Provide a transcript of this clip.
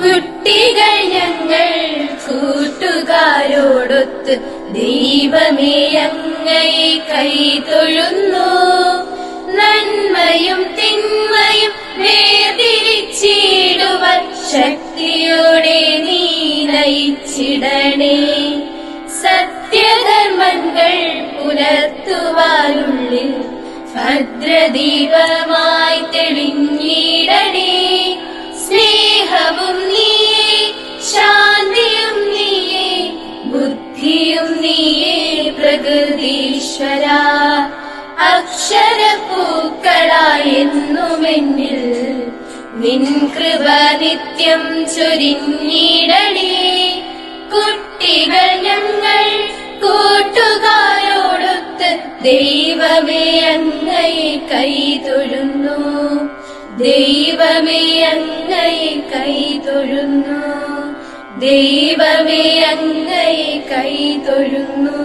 കുട്ടികൾ ഞങ്ങൾ കൂട്ടുകാരോടൊത്ത് ദൈവമേ കൈ തൊഴുന്നു. നന്മയും തിന്മയും വേർതിരിച്ചിടുവാൻ ശക്തിയോടെ നീ നയിച്ചിടണേ. സത്യധർമ്മങ്ങൾ പുലർത്തുവാനുള്ളിൽ ഭദ്രദീപമായി തെളിഞ്ഞിടണേ. നീയേ പ്രകൃതീശ്വര. അക്ഷരപ്പൂക്കളായെന്നുമെന്നിൽ നിൻ കൃപ നിത്യം ചൊരിഞ്ഞിടണേ. കുട്ടികൾ ഞങ്ങൾ കൂട്ടുകാരോടൊത്ത് ദൈവമേ അങ്ങയെ കൈ തൊഴുന്നു. ദൈവമേ അങ്ങയെ കൈ തൊഴുന്നു. ദൈവമേ അങ്ങയെ കൈ തൊഴുന്നു